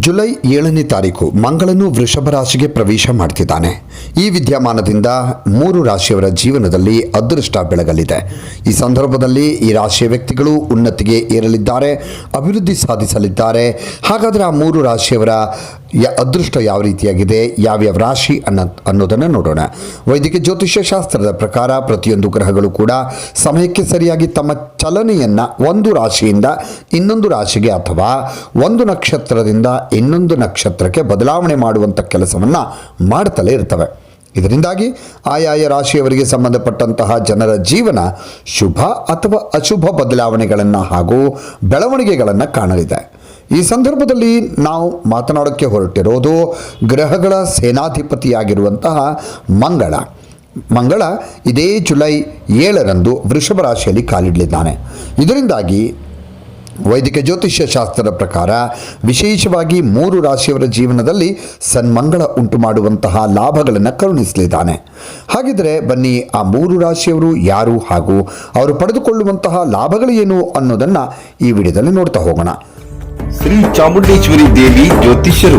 July ಏಳನೇ ತಾರೀಕು ಮಂಗಳನು ವೃಷಭ ರಾಶಿಗೆ ಪ್ರವೇಶ ಮಾಡ್ತಿದ್ದಾನೆ. ಈ ವಿದ್ಯಮಾನದಿಂದ ಮೂರು ರಾಶಿಯವರ ಜೀವನದಲ್ಲಿ ಅದೃಷ್ಟ ಬೆಳಗಲಿದೆ. ಈ ಸಂದರ್ಭದಲ್ಲಿ ಈ ರಾಶಿಯ ವ್ಯಕ್ತಿಗಳು ಉನ್ನತಿಗೆ ಏರಲಿದ್ದಾರೆ, ಅಭಿವೃದ್ಧಿ ಸಾಧಿಸಲಿದ್ದಾರೆ. ಹಾಗಾದರೆ ಆ ಮೂರು ರಾಶಿಯವರ ಯ, ಅದೃಷ್ಟ ಯಾವ ರೀತಿಯಾಗಿದೆ, ಯಾವ್ಯಾವ ರಾಶಿ ಅನ್ನೋ, ಅನ್ನೋದನ್ನು ನೋಡೋಣ. ವೈದಿಕ ಜ್ಯೋತಿಷ್ಯ ಶಾಸ್ತ್ರದ ಪ್ರಕಾರ ಪ್ರತಿಯೊಂದು ಗ್ರಹಗಳು ಕೂಡ ಸಮಯಕ್ಕೆ ಸರಿಯಾಗಿ ತಮ್ಮ ಚಲನೆಯನ್ನು ಒಂದು ರಾಶಿಯಿಂದ ಇನ್ನೊಂದು ರಾಶಿಗೆ ಅಥವಾ ಒಂದು ನಕ್ಷತ್ರದಿಂದ ಇನ್ನೊಂದು ನಕ್ಷತ್ರಕ್ಕೆ ಬದಲಾವಣೆ ಮಾಡುವಂಥ ಕೆಲಸವನ್ನು ಮಾಡ್ತಲೇ ಇರ್ತವೆ. ಇದರಿಂದಾಗಿ ಆಯಾಯ ರಾಶಿಯವರಿಗೆ ಸಂಬಂಧಪಟ್ಟಂತಹ ಜನರ ಜೀವನ ಶುಭ ಅಥವಾ ಅಶುಭ ಬದಲಾವಣೆಗಳನ್ನು ಹಾಗೂ ಬೆಳವಣಿಗೆಗಳನ್ನು ಕಾಣಲಿದೆ. ಈ ಸಂದರ್ಭದಲ್ಲಿ ನಾವು ಮಾತನಾಡೋಕ್ಕೆ ಹೊರಟಿರೋದು ಗ್ರಹಗಳ ಸೇನಾಧಿಪತಿಯಾಗಿರುವಂತಹ ಮಂಗಳ. ಮಂಗಳ ಇದೇ ಜುಲೈ ಏಳರಂದು ವೃಷಭ ರಾಶಿಯಲ್ಲಿ ಕಾಲಿಡಲಿದ್ದಾನೆ. ಇದರಿಂದಾಗಿ ವೈದಿಕ ಜ್ಯೋತಿಷ್ಯ ಶಾಸ್ತ್ರದ ಪ್ರಕಾರ ವಿಶೇಷವಾಗಿ ಮೂರು ರಾಶಿಯವರ ಜೀವನದಲ್ಲಿ ಸನ್ಮಂಗಳ ಉಂಟು ಮಾಡುವಂತಹ ಲಾಭಗಳನ್ನು ಕರುಣಿಸಲಿದ್ದಾನೆ. ಹಾಗಿದ್ರೆ ಬನ್ನಿ ಆ ಮೂರು ರಾಶಿಯವರು ಯಾರು ಹಾಗೂ ಅವರು ಪಡೆದುಕೊಳ್ಳುವಂತಹ ಲಾಭಗಳು ಏನು ಅನ್ನೋದನ್ನು ಈ ವಿಡಿಯೋದಲ್ಲಿ ನೋಡ್ತಾ ಹೋಗೋಣ. ಶ್ರೀ ಚಾಮುಂಡೇಶ್ವರಿ ದೇವಿ ಜ್ಯೋತಿಷ್ಯರು.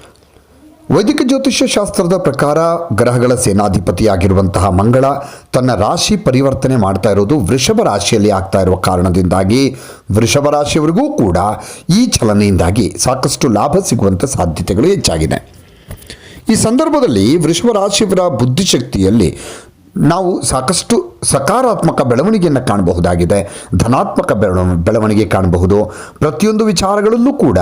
ವೈದಿಕ ಜ್ಯೋತಿಷ್ಯ ಶಾಸ್ತ್ರದ ಪ್ರಕಾರ ಗ್ರಹಗಳ ಸೇನಾಧಿಪತಿಯಾಗಿರುವಂತಹ ಮಂಗಳ ತನ್ನ ರಾಶಿ ಪರಿವರ್ತನೆ ಮಾಡ್ತಾ ಇರೋದು ವೃಷಭ ರಾಶಿಯಲ್ಲಿ ಆಗ್ತಾ ಇರುವ ಕಾರಣದಿಂದಾಗಿ ವೃಷಭ ರಾಶಿಯವರಿಗೂ ಕೂಡ ಈ ಚಲನೆಯಿಂದಾಗಿ ಸಾಕಷ್ಟು ಲಾಭ ಸಿಗುವಂಥ ಸಾಧ್ಯತೆಗಳು ಹೆಚ್ಚಾಗಿದೆ. ಈ ಸಂದರ್ಭದಲ್ಲಿ ವೃಷಭ ರಾಶಿಯವರ ಬುದ್ಧಿಶಕ್ತಿಯಲ್ಲಿ ನಾವು ಸಾಕಷ್ಟು ಸಕಾರಾತ್ಮಕ ಬೆಳವಣಿಗೆಯನ್ನು ಕಾಣಬಹುದಾಗಿದೆ. ಧನಾತ್ಮಕ ಬೆಳವ ಬೆಳವಣಿಗೆ ಕಾಣಬಹುದು. ಪ್ರತಿಯೊಂದು ವಿಚಾರಗಳಲ್ಲೂ ಕೂಡ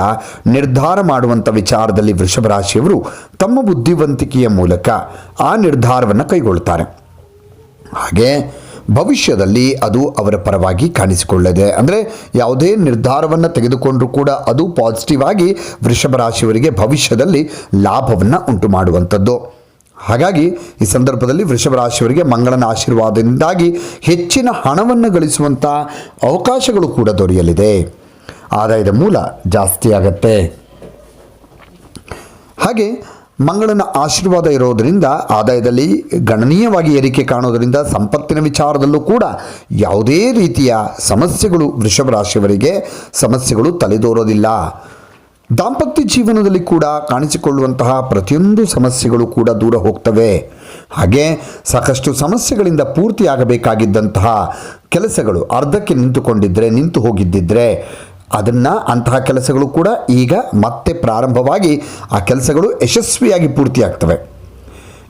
ನಿರ್ಧಾರ ಮಾಡುವಂಥ ವಿಚಾರದಲ್ಲಿ ವೃಷಭ ರಾಶಿಯವರು ತಮ್ಮ ಬುದ್ಧಿವಂತಿಕೆಯ ಮೂಲಕ ಆ ನಿರ್ಧಾರವನ್ನು ಕೈಗೊಳ್ಳುತ್ತಾರೆ. ಹಾಗೆ ಭವಿಷ್ಯದಲ್ಲಿ ಅದು ಅವರ ಪರವಾಗಿ ಕಾಣಿಸಿಕೊಳ್ಳದೆ, ಅಂದರೆ ಯಾವುದೇ ನಿರ್ಧಾರವನ್ನು ತೆಗೆದುಕೊಂಡರೂ ಕೂಡ ಅದು ಪಾಸಿಟಿವ್ ಆಗಿ ವೃಷಭ ರಾಶಿಯವರಿಗೆ ಭವಿಷ್ಯದಲ್ಲಿ ಲಾಭವನ್ನು ಉಂಟು ಮಾಡುವಂಥದ್ದು. ಹಾಗಾಗಿ ಈ ಸಂದರ್ಭದಲ್ಲಿ ವೃಷಭ ರಾಶಿಯವರಿಗೆ ಮಂಗಳನ ಆಶೀರ್ವಾದದಿಂದಾಗಿ ಹೆಚ್ಚಿನ ಹಣವನ್ನು ಗಳಿಸುವಂಥ ಅವಕಾಶಗಳು ಕೂಡ ದೊರೆಯಲಿದೆ. ಆದಾಯದ ಮೂಲ ಜಾಸ್ತಿ ಆಗತ್ತೆ. ಹಾಗೆ ಮಂಗಳನ ಆಶೀರ್ವಾದ ಇರೋದರಿಂದ ಆದಾಯದಲ್ಲಿ ಗಣನೀಯವಾಗಿ ಏರಿಕೆ ಕಾಣೋದರಿಂದ ಸಂಪತ್ತಿನ ವಿಚಾರದಲ್ಲೂ ಕೂಡ ಯಾವುದೇ ರೀತಿಯ ಸಮಸ್ಯೆಗಳು ವೃಷಭ ರಾಶಿಯವರಿಗೆ ಸಮಸ್ಯೆಗಳು ತಲೆದೋರೋದಿಲ್ಲ. ದಾಂಪತ್ಯ ಜೀವನದಲ್ಲಿ ಕೂಡ ಕಾಣಿಸಿಕೊಳ್ಳುವಂತಹ ಪ್ರತಿಯೊಂದು ಸಮಸ್ಯೆಗಳು ಕೂಡ ದೂರ ಹೋಗ್ತವೆ. ಹಾಗೆ ಸಾಕಷ್ಟು ಸಮಸ್ಯೆಗಳಿಂದ ಪೂರ್ತಿಯಾಗಬೇಕಾಗಿದ್ದಂತಹ ಕೆಲಸಗಳು ಅರ್ಧಕ್ಕೆ ನಿಂತುಕೊಂಡಿದ್ದರೆ ನಿಂತು ಹೋಗಿದ್ದಿದ್ದರೆ ಅದನ್ನು ಅಂತಹ ಕೆಲಸಗಳು ಕೂಡ ಈಗ ಮತ್ತೆ ಪ್ರಾರಂಭವಾಗಿ ಆ ಕೆಲಸಗಳು ಯಶಸ್ವಿಯಾಗಿ ಪೂರ್ತಿಯಾಗ್ತವೆ.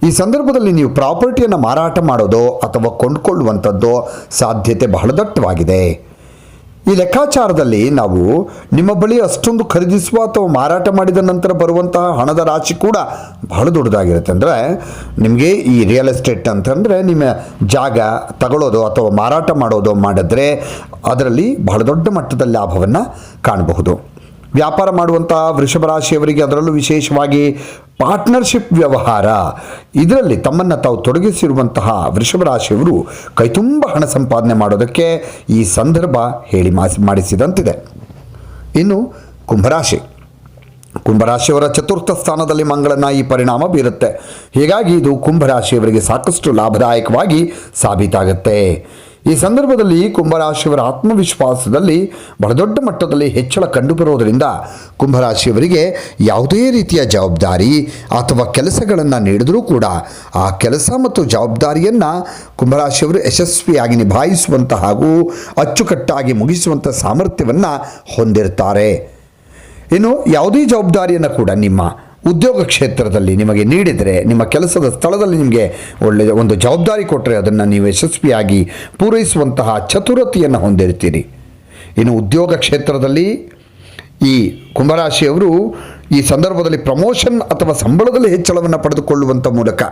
ಈ ಸಂದರ್ಭದಲ್ಲಿ ನೀವು ಪ್ರಾಪರ್ಟಿಯನ್ನು ಮಾರಾಟ ಮಾಡೋದೋ ಅಥವಾ ಕೊಂಡುಕೊಳ್ಳುವಂಥದ್ದೋ ಸಾಧ್ಯತೆ ಬಹಳ ದಟ್ಟವಾಗಿದೆ. ಈ ಲೆಕ್ಕಾಚಾರದಲ್ಲಿ ನಾವು ನಿಮ್ಮ ಬಳಿ ಅಷ್ಟೊಂದು ಖರೀದಿಸುವ ಅಥವಾ ಮಾರಾಟ ಮಾಡಿದ ನಂತರ ಬರುವಂತಹ ಹಣದ ರಾಶಿ ಕೂಡ ಬಹಳ ದೊಡ್ಡದಾಗಿರುತ್ತೆ. ಅಂದರೆ ನಿಮಗೆ ಈ ರಿಯಲ್ ಎಸ್ಟೇಟ್ ಅಂತಂದರೆ ನಿಮ್ಮ ಜಾಗ ತಗೊಳ್ಳೋದು ಅಥವಾ ಮಾರಾಟ ಮಾಡೋದು ಮಾಡಿದ್ರೆ ಅದರಲ್ಲಿ ಬಹಳ ದೊಡ್ಡ ಮಟ್ಟದ ಲಾಭವನ್ನು ಕಾಣಬಹುದು. ವ್ಯಾಪಾರ ಮಾಡುವಂತಹ ವೃಷಭ ರಾಶಿಯವರಿಗೆ ಅದರಲ್ಲೂ ವಿಶೇಷವಾಗಿ ಪಾರ್ಟ್ನರ್ಶಿಪ್ ವ್ಯವಹಾರ. ಇದರಲ್ಲಿ ತಮ್ಮನ್ನು ತಾವು ತೊಡಗಿಸಿರುವಂತಹ ವೃಷಭ ರಾಶಿಯವರು ಕೈತುಂಬ ಹಣ ಸಂಪಾದನೆ ಮಾಡೋದಕ್ಕೆ ಈ ಸಂದರ್ಭ ಹೇಳಿ ಮಾಡಿಸಿದಂತಿದೆ. ಇನ್ನು ಕುಂಭರಾಶಿ. ಕುಂಭರಾಶಿಯವರ ಚತುರ್ಥ ಸ್ಥಾನದಲ್ಲಿ ಮಂಗಳನ ಈ ಪರಿಣಾಮ ಬೀರುತ್ತೆ. ಹೀಗಾಗಿ ಇದು ಕುಂಭರಾಶಿಯವರಿಗೆ ಸಾಕಷ್ಟು ಲಾಭದಾಯಕವಾಗಿ ಸಾಬೀತಾಗುತ್ತೆ. ಈ ಸಂದರ್ಭದಲ್ಲಿ ಕುಂಭರಾಶಿಯವರ ಆತ್ಮವಿಶ್ವಾಸದಲ್ಲಿ ಬಹಳ ದೊಡ್ಡ ಮಟ್ಟದಲ್ಲಿ ಹೆಚ್ಚಳ ಕಂಡುಬರೋದರಿಂದ ಕುಂಭರಾಶಿಯವರಿಗೆ ಯಾವುದೇ ರೀತಿಯ ಜವಾಬ್ದಾರಿ ಅಥವಾ ಕೆಲಸಗಳನ್ನು ನೀಡಿದರೂ ಕೂಡ ಆ ಕೆಲಸ ಮತ್ತು ಜವಾಬ್ದಾರಿಯನ್ನು ಕುಂಭರಾಶಿಯವರು ಯಶಸ್ವಿಯಾಗಿ ನಿಭಾಯಿಸುವಂಥ ಹಾಗೂ ಅಚ್ಚುಕಟ್ಟಾಗಿ ಮುಗಿಸುವಂಥ ಸಾಮರ್ಥ್ಯವನ್ನು ಹೊಂದಿರ್ತಾರೆ. ಇನ್ನು ಯಾವುದೇ ಜವಾಬ್ದಾರಿಯನ್ನು ಕೂಡ ನಿಮ್ಮ ಉದ್ಯೋಗ ಕ್ಷೇತ್ರದಲ್ಲಿ ನಿಮಗೆ ನೀಡಿದರೆ, ನಿಮ್ಮ ಕೆಲಸದ ಸ್ಥಳದಲ್ಲಿ ನಿಮಗೆ ಒಳ್ಳೆಯ ಒಂದು ಜವಾಬ್ದಾರಿ ಕೊಟ್ಟರೆ ಅದನ್ನು ನೀವು ಯಶಸ್ವಿಯಾಗಿ ಪೂರೈಸುವಂತಹ ಚತುರತೆಯನ್ನು ಹೊಂದಿರ್ತೀರಿ. ಇನ್ನು ಉದ್ಯೋಗ ಕ್ಷೇತ್ರದಲ್ಲಿ ಈ ಕುಂಭರಾಶಿಯವರು ಈ ಸಂದರ್ಭದಲ್ಲಿ ಪ್ರಮೋಷನ್ ಅಥವಾ ಸಂಬಳದಲ್ಲಿ ಹೆಚ್ಚಳವನ್ನು ಪಡೆದುಕೊಳ್ಳುವಂಥ ಮೂಲಕ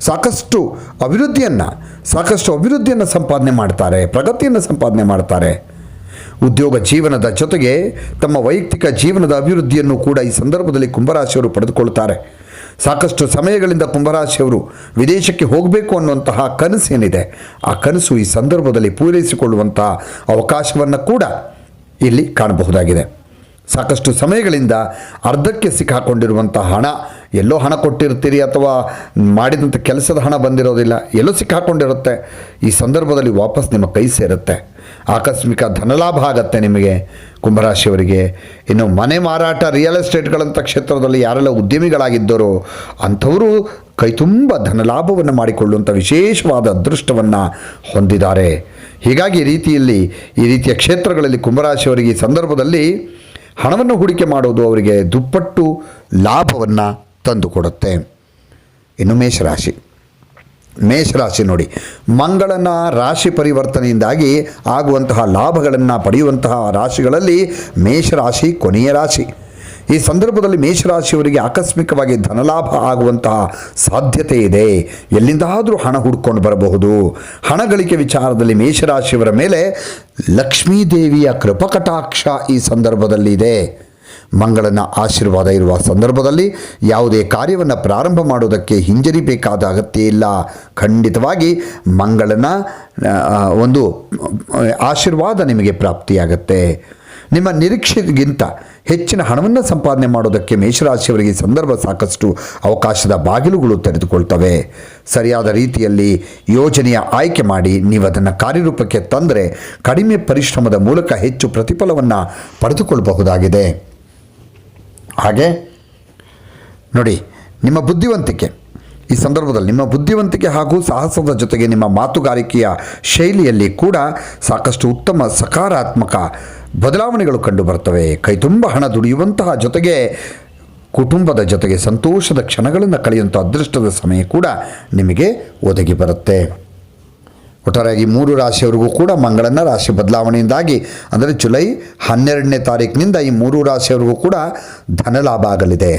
ಸಾಕಷ್ಟು ಅಭಿವೃದ್ಧಿಯನ್ನು ಸಾಕಷ್ಟು ಅಭಿವೃದ್ಧಿಯನ್ನು ಸಂಪಾದನೆ ಮಾಡ್ತಾರೆ, ಪ್ರಗತಿಯನ್ನು ಸಂಪಾದನೆ ಮಾಡ್ತಾರೆ. ಉದ್ಯೋಗ ಜೀವನದ ಜೊತೆಗೆ ತಮ್ಮ ವೈಯಕ್ತಿಕ ಜೀವನದ ಅಭಿವೃದ್ಧಿಯನ್ನು ಕೂಡ ಈ ಸಂದರ್ಭದಲ್ಲಿ ಕುಂಭರಾಶಿಯವರು ಪಡೆದುಕೊಳ್ಳುತ್ತಾರೆ. ಸಾಕಷ್ಟು ಸಮಯಗಳಿಂದ ಕುಂಭರಾಶಿಯವರು ವಿದೇಶಕ್ಕೆ ಹೋಗಬೇಕು ಅನ್ನುವಂತಹ ಕನಸೇನಿದೆ ಆ ಕನಸು ಈ ಸಂದರ್ಭದಲ್ಲಿ ಪೂರೈಸಿಕೊಳ್ಳುವಂತಹ ಅವಕಾಶವನ್ನು ಕೂಡ ಇಲ್ಲಿ ಕಾಣಬಹುದಾಗಿದೆ. ಸಾಕಷ್ಟು ಸಮಯಗಳಿಂದ ಅರ್ಧಕ್ಕೆ ಸಿಕ್ಕಾಕೊಂಡಿರುವಂಥ ಹಣ, ಎಲ್ಲೋ ಹಣ ಕೊಟ್ಟಿರ್ತೀರಿ ಅಥವಾ ಮಾಡಿದಂಥ ಕೆಲಸದ ಹಣ ಬಂದಿರೋದಿಲ್ಲ, ಎಲ್ಲೋ ಸಿಕ್ಕಾಕೊಂಡಿರುತ್ತೆ. ಈ ಸಂದರ್ಭದಲ್ಲಿ ವಾಪಸ್ ನಿಮ್ಮ ಕೈ ಸೇರುತ್ತೆ. ಆಕಸ್ಮಿಕ ಧನಲಾಭ ಆಗತ್ತೆ ನಿಮಗೆ ಕುಂಭರಾಶಿಯವರಿಗೆ. ಇನ್ನು ಮನೆ ಮಾರಾಟ ರಿಯಲ್ ಎಸ್ಟೇಟ್ಗಳಂಥ ಕ್ಷೇತ್ರದಲ್ಲಿ ಯಾರೆಲ್ಲ ಉದ್ಯಮಿಗಳಾಗಿದ್ದರೋ ಅಂಥವರು ಕೈ ತುಂಬ ಧನಲಾಭವನ್ನು ಮಾಡಿಕೊಳ್ಳುವಂಥ ವಿಶೇಷವಾದ ಅದೃಷ್ಟವನ್ನು ಹೊಂದಿದ್ದಾರೆ. ಹೀಗಾಗಿ ರೀತಿಯಲ್ಲಿ, ಈ ರೀತಿಯ ಕ್ಷೇತ್ರಗಳಲ್ಲಿ ಕುಂಭರಾಶಿಯವರಿಗೆ ಈ ಸಂದರ್ಭದಲ್ಲಿ ಹಣವನ್ನು ಹೂಡಿಕೆ ಮಾಡೋದು ಅವರಿಗೆ ದುಪ್ಪಟ್ಟು ಲಾಭವನ್ನು ತಂದುಕೊಡುತ್ತೆ. ಇನ್ನು ಮೇಷರಾಶಿ. ಮೇಷರಾಶಿ ನೋಡಿ. ಮಂಗಳನ ರಾಶಿ ಪರಿವರ್ತನೆಯಿಂದಾಗಿ ಆಗುವಂತಹ ಲಾಭಗಳನ್ನು ಪಡೆಯುವಂತಹ ರಾಶಿಗಳಲ್ಲಿ ಮೇಷರಾಶಿ ಕೊನೆಯ ರಾಶಿ. ಈ ಸಂದರ್ಭದಲ್ಲಿ ಮೇಷರಾಶಿಯವರಿಗೆ ಆಕಸ್ಮಿಕವಾಗಿ ಧನಲಾಭ ಆಗುವಂತಹ ಸಾಧ್ಯತೆ ಇದೆ. ಎಲ್ಲಿಂದಾದರೂ ಹಣ ಹುಡ್ಕೊಂಡು ಬರಬಹುದು. ಹಣ ಗಳಿಕೆ ವಿಚಾರದಲ್ಲಿ ಮೇಷರಾಶಿಯವರ ಮೇಲೆ ಲಕ್ಷ್ಮೀದೇವಿಯ ಕೃಪಕಟಾಕ್ಷ ಈ ಸಂದರ್ಭದಲ್ಲಿ ಇದೆ. ಮಂಗಳನ ಆಶೀರ್ವಾದ ಇರುವ ಸಂದರ್ಭದಲ್ಲಿ ಯಾವುದೇ ಕಾರ್ಯವನ್ನು ಪ್ರಾರಂಭ ಮಾಡುವುದಕ್ಕೆ ಹಿಂಜರಿಬೇಕಾದ ಅಗತ್ಯ ಇಲ್ಲ. ಖಂಡಿತವಾಗಿ ಮಂಗಳನ ಒಂದು ಆಶೀರ್ವಾದ ನಿಮಗೆ ಪ್ರಾಪ್ತಿಯಾಗತ್ತೆ. ನಿಮ್ಮ ನಿರೀಕ್ಷೆಗಿಂತ ಹೆಚ್ಚಿನ ಹಣವನ್ನು ಸಂಪಾದನೆ ಮಾಡೋದಕ್ಕೆ ಮೇಷರಾಶಿಯವರಿಗೆ ಸಂದರ್ಭ ಸಾಕಷ್ಟು ಅವಕಾಶದ ಬಾಗಿಲುಗಳು ತೆರೆದುಕೊಳ್ತವೆ. ಸರಿಯಾದ ರೀತಿಯಲ್ಲಿ ಯೋಜನೆಯ ಆಯ್ಕೆ ಮಾಡಿ ನೀವು ಅದನ್ನು ಕಾರ್ಯರೂಪಕ್ಕೆ ತಂದರೆ ಕಡಿಮೆ ಪರಿಶ್ರಮದ ಮೂಲಕ ಹೆಚ್ಚು ಪ್ರತಿಫಲವನ್ನು ಪಡೆದುಕೊಳ್ಳಬಹುದಾಗಿದೆ ಹಾಗೆ? ನೋಡಿ, ನಿಮ್ಮ ಬುದ್ಧಿವಂತಿಕೆ. ಈ ಸಂದರ್ಭದಲ್ಲಿ ನಿಮ್ಮ ಬುದ್ಧಿವಂತಿಕೆ ಹಾಗೂ ಸಾಹಸದ ಜೊತೆಗೆ ನಿಮ್ಮ ಮಾತುಗಾರಿಕೆಯ ಶೈಲಿಯಲ್ಲಿ ಕೂಡ ಸಾಕಷ್ಟು ಉತ್ತಮ ಸಕಾರಾತ್ಮಕ ಬದಲಾವಣೆಗಳು ಕಂಡುಬರ್ತವೆ ಕೈ ತುಂಬ ಹಣ ದುಡಿಯುವಂತಹ ಜೊತೆಗೆ, ಕುಟುಂಬದ ಜೊತೆಗೆ ಸಂತೋಷದ ಕ್ಷಣಗಳನ್ನು ಕಳೆಯುವಂಥ ಅದೃಷ್ಟದ ಸಮಯ ಕೂಡ ನಿಮಗೆ ಒದಗಿ ಬರುತ್ತೆ. ಒಟ್ಟಾರೆಯಾಗಿ ಮೂರು ರಾಶಿಯವರಿಗೂ ಕೂಡ ಮಂಗಳನ ರಾಶಿ ಬದಲಾವಣೆಯಿಂದಾಗಿ, ಅಂದರೆ ಜುಲೈ ಹನ್ನೆರಡನೇ ತಾರೀಕಿನಿಂದ ಈ ಮೂರು ರಾಶಿಯವರಿಗೂ ಕೂಡ ಧನಲಾಭ ಆಗಲಿದೆ.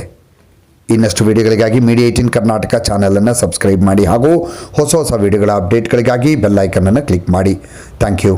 ಇನ್ನಷ್ಟು ವಿಡಿಯೋಗಳಿಗಾಗಿ ಮೀಡಿಯಾ ಏಟಿನ್ ಕರ್ನಾಟಕ ಚಾನಲನ್ನು ಸಬ್ಸ್ಕ್ರೈಬ್ ಮಾಡಿ ಹಾಗೂ ಹೊಸ ಹೊಸ ವಿಡಿಯೋಗಳ ಅಪ್ಡೇಟ್ಗಳಿಗಾಗಿ ಬೆಲ್ಲೈಕನ್ನನ್ನು ಕ್ಲಿಕ್ ಮಾಡಿ. Thank you.